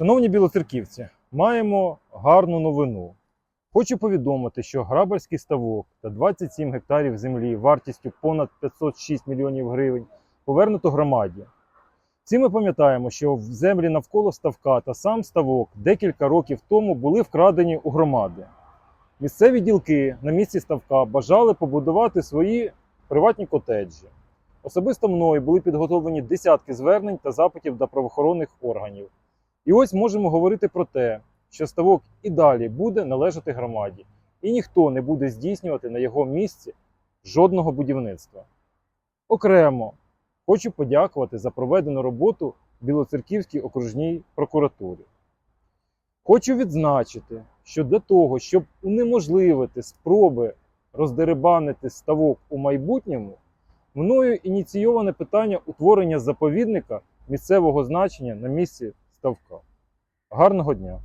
Шановні білоцерківці, маємо гарну новину. Хочу повідомити, що Грабарський ставок та 27 гектарів землі вартістю понад 506 мільйонів гривень повернуто громаді. Всі ми пам'ятаємо, що в землі навколо ставка та сам ставок декілька років тому були вкрадені у громади. Місцеві ділки на місці ставка бажали побудувати свої приватні котеджі. Особисто мною були підготовлені десятки звернень та запитів до правоохоронних органів. І ось можемо говорити про те, що ставок і далі буде належати громаді, і ніхто не буде здійснювати на його місці жодного будівництва. Окремо хочу подякувати за проведену роботу Білоцерківській окружній прокуратурі. Хочу відзначити, що для того, щоб унеможливити спроби роздерибанити ставок у майбутньому, мною ініційоване питання утворення заповідника місцевого значення на місці ставка. Гарного дня!